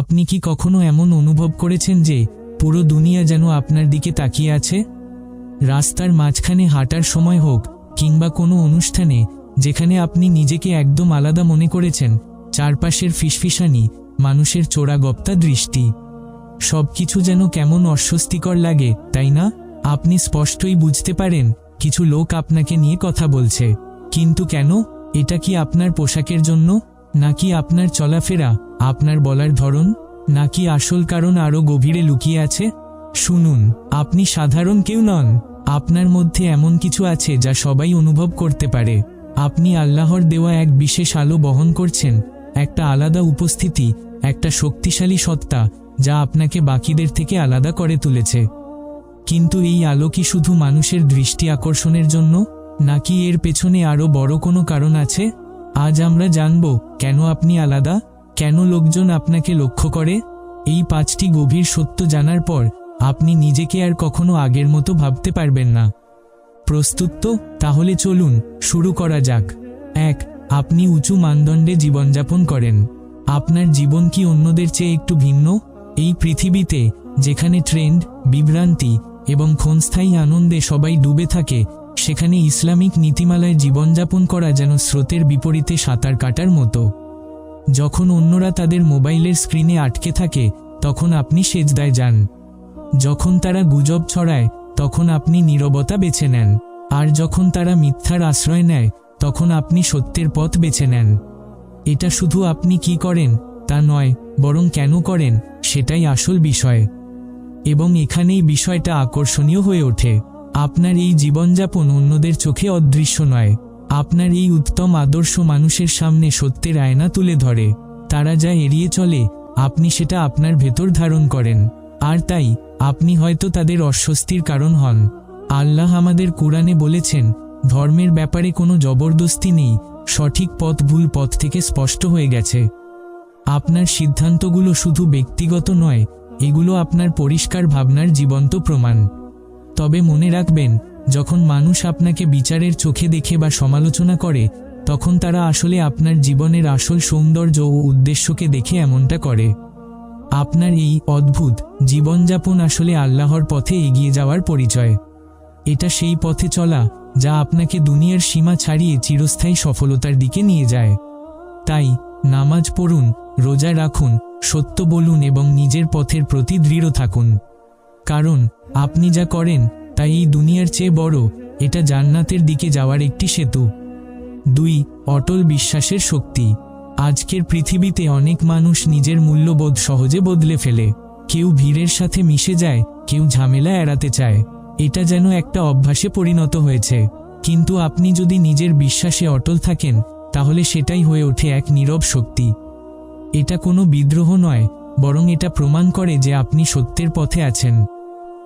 আপনি কি কখনো এমন অনুভব করেছেন যে পুরো দুনিয়া যেন আপনার দিকে তাকিয়ে আছে? রাস্তার মাঝখানে হাঁটার সময় হোক কিংবা কোনো অনুষ্ঠানে, যেখানে আপনি নিজেকে একদম আলাদা মনে করেছেন, চারপাশের ফিসফিসানি, মানুষের চোরাগপ্তা দৃষ্টি। সবকিছু যেন কেমন অস্বস্তিকর লাগে, তাই না? আপনি স্পষ্টই বুঝতে পারেন, কিছু লোক আপনাকে নিয়ে কথা বলছে। কিন্তু কেন? এটা কি আপনার পোশাকের জন্য? নাকি আপনার চলাফেরা? আপনার বলার ধরন? নাকি আসল কারণ আরও গভীরে লুকিয়ে আছে? শুনুন, আপনি সাধারণ কেউ নন। আপনার মধ্যে এমন কিছু আছে যা সবাই অনুভব করতে পারে। আপনি আল্লাহর দেওয়া এক বিশেষ আলো বহন করছেন, একটা আলাদা উপস্থিতি, একটা শক্তিশালী সত্তা, যা আপনাকে বাকিদের থেকে আলাদা করে তুলেছে। কিন্তু এই আলো কি শুধু মানুষের দৃষ্টি আকর্ষণের জন্য? নাকি এর পেছনে আরও বড় কোনো কারণ আছে? আজ আমরা জানব, কেন আপনি আলাদা? কেন লোকজন আপনাকে লক্ষ্য করে? এই পাঁচটি গভীর সত্য জানার পর আপনি নিজেকে আর কখনো আগের মতো ভাবতে পারবেন না। প্রস্তুত তো? তাহলে চলুন, শুরু করা যাক। এক, আপনি উঁচু মানদণ্ডে জীবনযাপন করেন। আপনার জীবন কি অন্যদের চেয়ে একটু ভিন্ন? এই পৃথিবীতে, যেখানে ট্রেন্ড বিভ্রান্তি এবং ক্ষণস্থায়ী আনন্দে সবাই ডুবে থাকে, সেখানে ইসলামিক নীতিমালায় জীবনযাপন করা যেন স্রোতের বিপরীতে সাঁতার কাটার মতো। যখন অন্যরা তাদের মোবাইলের স্ক্রিনে আটকে থাকে, তখন আপনি সেজদায় যান। যখন তারা গুজব ছড়ায়, তখন আপনি নীরবতা বেছে নেন। আর যখন তারা মিথ্যার আশ্রয় নেয়, তখন আপনি সত্যের পথ বেছে নেন। এটা শুধু আপনি কি করেন, তা নয়, বরং কেন করেন, সেটাই আসল বিষয়। এবং এখানেই বিষয়টা আকর্ষণীয় হয়ে ওঠে। আপনার এই জীবনযাপন অন্যদের চোখে অদৃশ্য নয়। আপনার এই উত্তম আদর্শ মানুষের সামনে সত্যের আয়না তুলে ধরে। তারা যা এড়িয়ে চলে, আপনি সেটা আপনার ভেতর ধারণ করেন। আর তাই, আপনি হয়তো তাদের অস্বস্তির কারণ হন। আল্লাহ আমাদের কোরআনে বলেছেন, ধর্মের ব্যাপারে কোনো জবরদস্তি নেই, সঠিক পথ ভুল পথ থেকে স্পষ্ট হয়ে গেছে। আপনার সিদ্ধান্তগুলো শুধু ব্যক্তিগত নয়, এগুলো আপনার পরিষ্কার ভাবনার জীবন্ত প্রমাণ। তবে মনে রাখবেন যখন মানুষ আপনাকে বিচারের চোখে দেখে বা সমালোচনা করে, তখন তারা আসলে আপনার জীবনের আসল সৌন্দর্য ও উদ্দেশ্যকে দেখে এমনটা করে। আপনার এই অদ্ভুত জীবনযাপন আসলে আল্লাহর পথে এগিয়ে যাওয়ার পরিচয়। এটা সেই পথে চলা যা আপনাকে দুনিয়ার সীমা ছাড়িয়ে চিরস্থায়ী সফলতার দিকে নিয়ে যায়। তাই নামাজ পড়ুন, রোজা রাখুন, সত্য বলুন এবং নিজের পথের প্রতি দৃঢ় থাকুন। কারণ আপনি যা করেন তা এই দুনিয়ার চেয়ে বড়, এটা জান্নাতের দিকে যাওয়ার একটি সেতু। দুই, অটল বিশ্বাসের শক্তি। আজকের পৃথিবীতে অনেক মানুষ নিজের মূল্যবোধ সহজে বদলে ফেলে। কেউ ভিড়ের সাথে মিশে যায়, কেউ ঝামেলা এড়াতে চায়। এটা যেন একটা অভ্যাসে পরিণত হয়েছে। কিন্তু আপনি যদি নিজের বিশ্বাসে অটল থাকেন, তাহলে সেটাই হয়ে ওঠে এক নীরব শক্তি। এটা কোনো বিদ্রোহ নয়, বরং এটা প্রমাণ করে যে আপনি সত্যের পথে আছেন।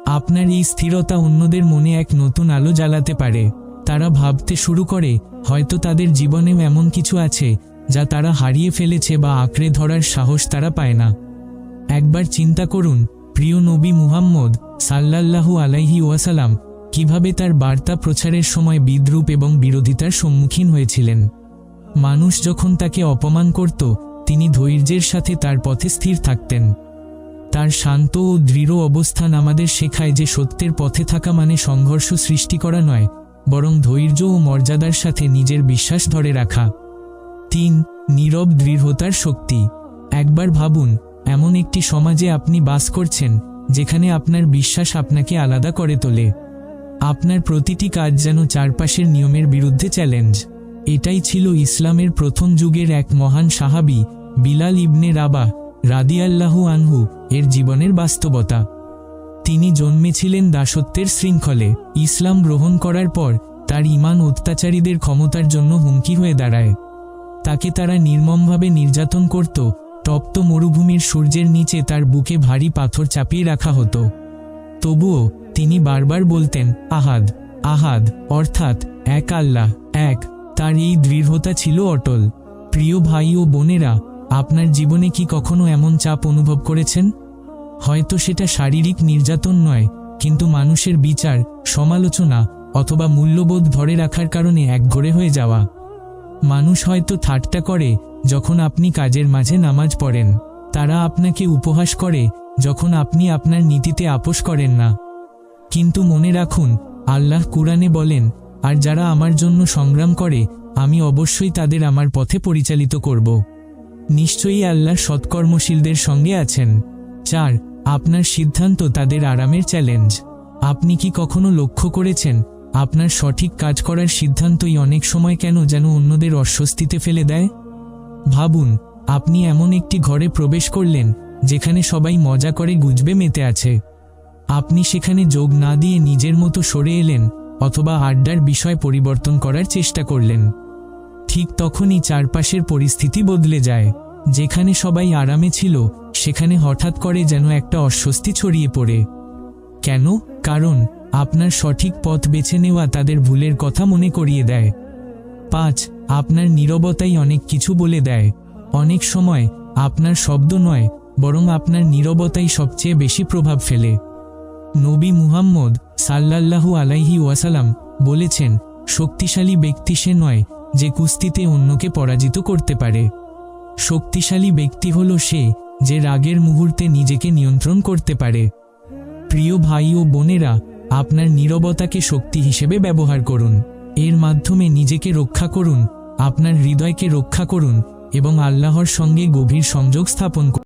আপনার এই স্থিরতা অন্যদের মনে এক নতুন আলো জ্বালাতে পারে। তারা ভাবতে শুরু করে, হয়তো তাদের জীবনেও এমন কিছু আছে, যা তারা হারিয়ে ফেলেছে বা আঁকড়ে ধরার সাহস তারা পায় না। একবার চিন্তা করুন, প্রিয় নবী মুহাম্মদ সাল্লাল্লাহু আলাইহি ওয়াসালাম কীভাবে তার বার্তা প্রচারের সময় বিদ্রুপ এবং বিরোধিতার সম্মুখীন হয়েছিলেন। মানুষ যখন তাকে অপমান করত, তিনি ধৈর্যের সাথে তার পথে স্থির থাকতেন। তার শান্ত ও দৃঢ় অবস্থান আমাদের শেখায় যে সত্যের পথে থাকা মানে সংঘর্ষ সৃষ্টি করা নয়, বরং ধৈর্য ও মর্যাদার সাথে নিজের বিশ্বাস ধরে রাখা। তিন, নীরব দৃঢ়তার শক্তি। একবার ভাবুন, এমন একটি সমাজে আপনি বাস করছেন, যেখানে আপনার বিশ্বাস আপনাকে আলাদা করে তোলে। আপনার প্রতিটি কাজ যেন চারপাশের নিয়মের বিরুদ্ধে চ্যালেঞ্জ। এটাই ছিল ইসলামের প্রথম যুগের এক মহান সাহাবি, বিলাল ইবনে রাবা রাদিয়াল্লাহু আনহু এর জীবনের বাস্তবতা। তিনি জন্মেছিলেন দাসত্বের শৃঙ্খলে। ইসলাম গ্রহণ করার পর তার ইমান অত্যাচারীদের ক্ষমতার জন্য হুমকি হয়ে দাঁড়ায়। তাকে তারা নির্মমভাবে নির্যাতন করত, তপ্ত মরুভূমির সূর্যের নিচে তার বুকে ভারী পাথর চাপিয়ে রাখা হতো। তবুও তিনি বারবার বলতেন, আহাদ আহাদ, অর্থাৎ এক আল্লাহ, এক। তার এই দৃঢ়তা ছিল অটল। প্রিয় ভাই ও বোনেরা আপনার জীবনে কি কখনো এমন চাপ অনুভব করেছেন? হয়তো সেটা শারীরিক নির্যাতন নয়, কিন্তু মানুষের বিচার, সমালোচনা, অথবা মূল্যবোধ ধরে রাখার কারণে একঘরে হয়ে যাওয়া। মানুষ হয়তো ঠাট্টা করে যখন আপনি কাজের মাঝে নামাজ পড়েন। তারা আপনাকে উপহাস করে যখন আপনি আপনার নীতিতে আপোষ করেন না। কিন্তু মনে রাখুন, আল্লাহ কুরআনে বলেন, আর যারা আমার জন্য সংগ্রাম করে, আমি অবশ্যই তাদের আমার পথে পরিচালিত করব। নিশ্চয়ই আল্লাহ সৎকর্মশীলদের সঙ্গে আছেন। চার, আপনার সিদ্ধান্ত তাদের আরামের চ্যালেঞ্জ আপনি কি কখনো লক্ষ্য করেছেন, আপনার সঠিক কাজ করার সিদ্ধান্তই অনেক সময় কেন যেন অন্যদের অস্বস্তিতে ফেলে দেয়? ভাবুন, আপনি এমন একটি ঘরে প্রবেশ করলেন, যেখানে সবাই মজা করে গুজবে মেতে আছে। আপনি সেখানে যোগ না দিয়ে নিজের মতো সরে এলেন, অথবা আড্ডার বিষয় পরিবর্তন করার চেষ্টা করলেন। ঠিক তখনই চারপাশের পরিস্থিতি বদলে যায়। যেখানে সবাই আরামে ছিল, সেখানে হঠাৎ করে যেন একটা অস্বস্তি ছড়িয়ে পড়ে। কেন? কারণ, আপনার সঠিক পথ বেছে নেওয়া তাদের ভুলের কথা মনে করিয়ে দেয়। পাঁচ, আপনার নীরবতাই অনেক কিছু বলে দেয়। অনেক সময়, আপনার শব্দ নয়, বরং আপনার নীরবতাই সবচেয়ে বেশি প্রভাব ফেলে। নবী মুহাম্মদ সাল্লাল্লাহু আলাইহি ওয়াসালাম বলেছেন, শক্তিশালী ব্যক্তি সে নয় যে কুস্তিতে অন্যকে পরাজিত করতে পারে। শক্তিশালী ব্যক্তি হল সে যে রাগের মুহূর্তে নিজেকে নিয়ন্ত্রণ করতে পারে। প্রিয় ভাই ও বোনেরা, আপনার নীরবতাকে শক্তি হিসেবে ব্যবহার করুন। এর মাধ্যমে নিজেকে রক্ষা করুন, আপনার হৃদয়কে রক্ষা করুন এবং আল্লাহর সঙ্গে গভীর সংযোগ স্থাপন করুন।